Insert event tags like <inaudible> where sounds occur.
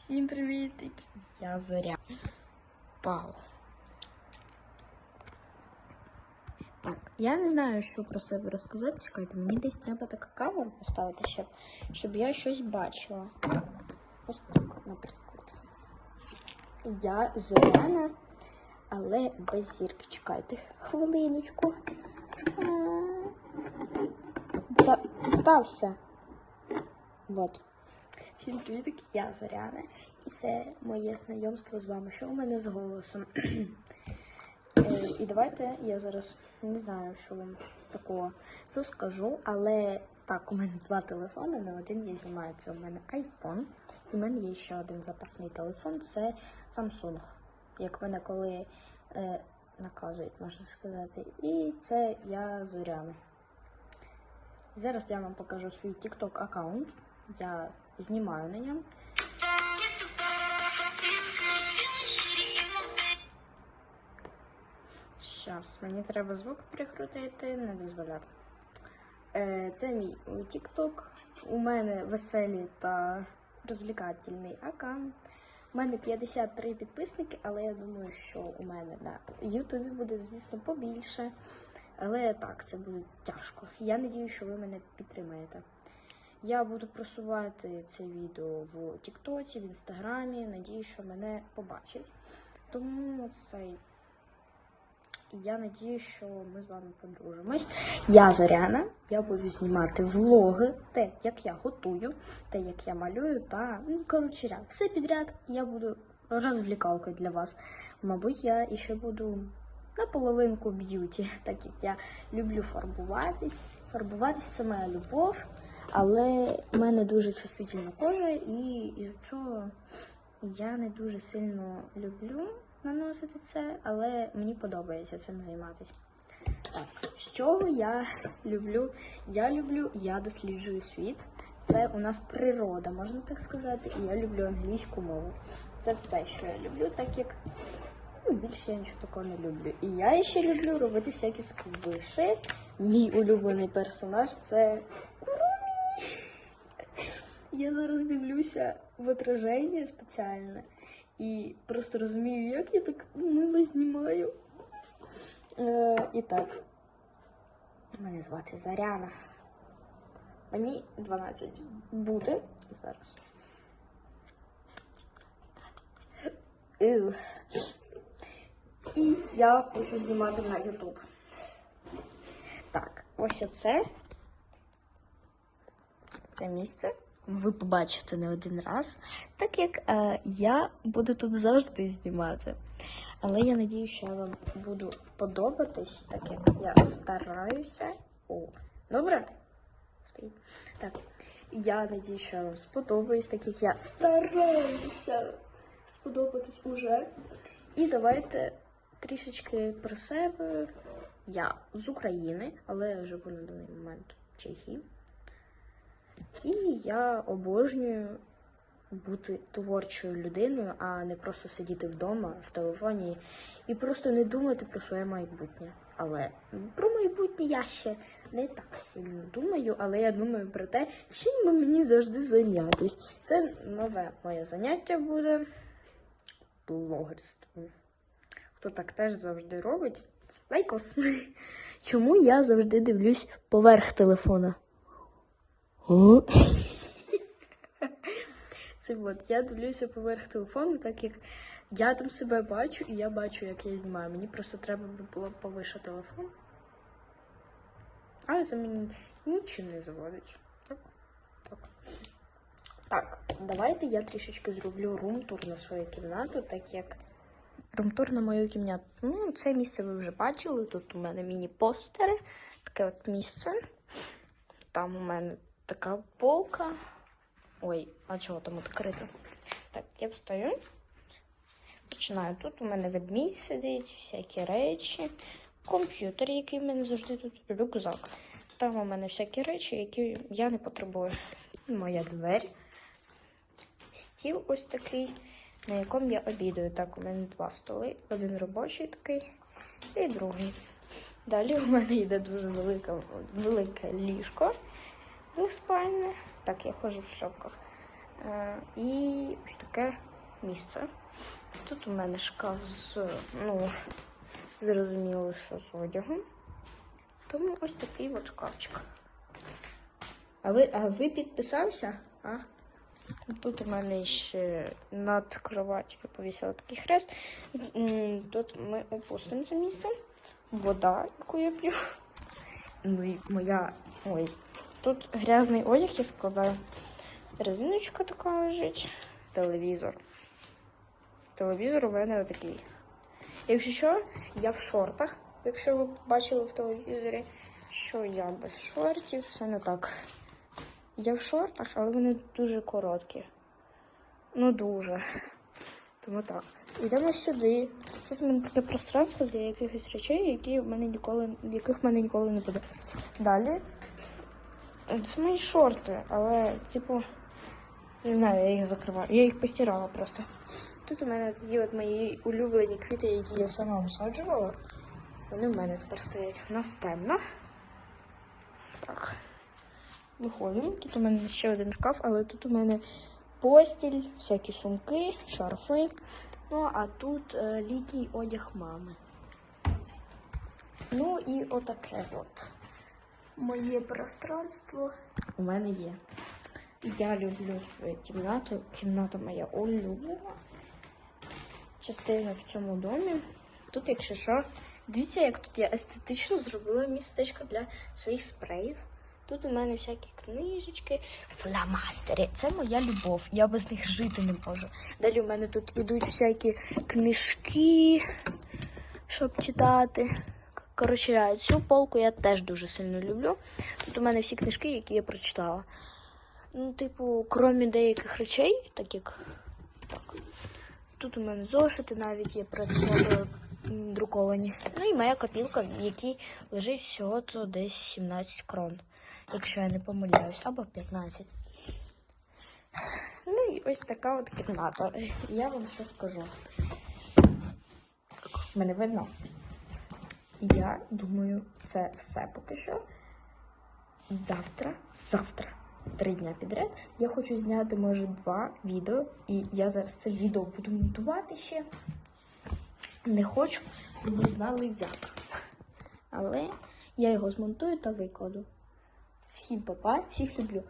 Всім привіт! Я Зоря. Пау. Так, я не знаю, що про себе розказати. Чекайте, мені десь треба така камеру поставити, щоб, щоб я щось бачила. Ось так, наприклад. Я Зоряна, але без зірки. Чекайте хвилиночку. Та стався. Вот. Всім привіт, я Зоряна, і це моє знайомство з вами. Що у мене з голосом? <clears throat> Е, І давайте я зараз не знаю, що вам такого розкажу, але так, у мене два телефони, на один я знімаю. Це у мене iPhone, і в мене є ще один запасний телефон це Samsung. Як мене коли е, наказують, можна сказати. І це я Зоряна. Зараз я вам покажу свій TikTok аккаунт. Я знімаю на ньому. Щас, мені треба звук прикрутити, не дозволяти. Е, це мій TikTok. У мене веселий та розвлекательний аккаунт. У мене 53 підписники, але я думаю, що у мене на Ютубі буде, звісно, побільше. Але так, це буде тяжко. Я надію, що ви мене підтримаєте. Я буду просувати це відео в Тіктоці, в Інстаграмі. Надію, що мене побачать. Тому цей. Я надію, що ми з вами подружимось. Я Зоряна, я буду знімати влоги, те, як я готую, те, як я малюю, та ну, коротше, все підряд я буду розвлікалкою для вас. Мабуть, я ще буду наполовинку б'юті, <laughs> так як я люблю фарбуватись. Фарбуватись це моя любов, але в мене дуже чувствительна кожа, і із цього я не дуже сильно люблю наносити це, але мені подобається цим займатися. Так, з чого я люблю? Я люблю, я досліджую світ. Це у нас природа, можна так сказати, і я люблю англійську мову. Це все, що я люблю, так як ну, більше я нічого такого не люблю. І я ще люблю робити всякі сквиші. Мій улюблений персонаж це. Я зараз дивлюся в отраження спеціальне і просто розумію, як я так мило знімаю. Е, і так. Мене звати Заряна. Мені 12 буде зараз. І я хочу знімати на YouTube. Так, ось оце. Це місце. Ви побачите не один раз, так як е, я буду тут завжди знімати. Але я надію, що я вам буду подобатись, так як я стараюся. О, добре? Так. Я надію, що я вам сподобаюсь, так як я стараюся сподобатись уже. І давайте трішечки про себе. Я з України, але я живу на даний момент в Чехії. І я обожнюю бути творчою людиною, а не просто сидіти вдома в телефоні і просто не думати про своє майбутнє. Але про майбутнє я ще не так сильно думаю, але я думаю про те, чим мені завжди зайнятися. Це нове моє заняття буде блогерством. Хто так теж завжди робить? Лайкос. <laughs> Чому я завжди дивлюсь поверх телефона? Це от я дивлюся поверх телефону, так як я там себе бачу і я бачу, як я знімаю. Мені просто треба було повише телефон. Але це мені нічим не заводить. Так. Так. так, давайте я трішечки зроблю рум-тур на свою кімнату, так як рум-тур на мою кімнату. Ну, це місце ви вже бачили. Тут у мене міні-постери, таке от місце. Там у мене така полка. Ой, а чого там відкрито? Так, я встаю. Починаю. Тут у мене ведмідь сидить, всякі речі, комп'ютер, який в мене завжди тут, рюкзак. Там у мене всякі речі, які я не потребую. Моя двері. Стіл ось такий, на якому я обідаю. Так, у мене два столи. Один робочий такий і другий. Далі у мене йде дуже велика, велике ліжко двохспальне. Так, я ходжу в шопках. Е, і ось таке місце. Тут у мене шкаф з, ну, зрозуміло, що з одягом. Тому ось такий от шкафчик. А ви, а ви підписався? А? Тут у мене ще над кроваттю повісила такий хрест. Тут ми опустимо це місце. Вода, яку я п'ю. Ну і моя. Ой. Тут грязний одяг я складаю. Резиночка така лежить. Телевізор. Телевізор у мене отакий. Якщо що, я в шортах. Якщо ви бачили в телевізорі, що я без шортів, це не так. Я в шортах, але вони дуже короткі. Ну дуже. Тому так. Йдемо сюди. Тут у мене таке пространство для якихось речей, які в мене ніколи, яких в мене ніколи не буде. Далі. Це мої шорти, але, типу, не знаю, я їх закриваю. Я їх постирала просто. Тут у мене такі от мої улюблені квіти, які я сама висаджувала. Вони в мене тепер стоять. У нас темно. Так. Виходимо. Тут у мене ще один шкаф, але тут у мене постіль, всякі сумки, шарфи. Ну, а тут е, літній одяг мами. Ну і отаке от. Моє пространство у мене є. Я люблю свою кімнату. Кімната моя улюблена. Частина в цьому домі. Тут, якщо що, дивіться, як тут я естетично зробила містечко для своїх спреїв. Тут у мене всякі книжечки, фломастери. Це моя любов. Я без них жити не можу. Далі у мене тут ідуть всякі книжки, щоб читати. Коротше, цю полку я теж дуже сильно люблю. Тут у мене всі книжки, які я прочитала. Ну, типу, крім деяких речей, так як так. Тут у мене зошити навіть є працювали друковані. Ну і моя копілка, в якій лежить всього то десь 17 крон, якщо я не помиляюсь, або 15. Ну і ось така от кімната. Я вам що скажу. Мене видно. Я думаю, це все поки що. Завтра, завтра, три дня підряд, я хочу зняти, може, два відео. І я зараз це відео буду монтувати ще. Не хочу, щоб ви знали як. Але я його змонтую та викладу. Всім па-па, всіх люблю.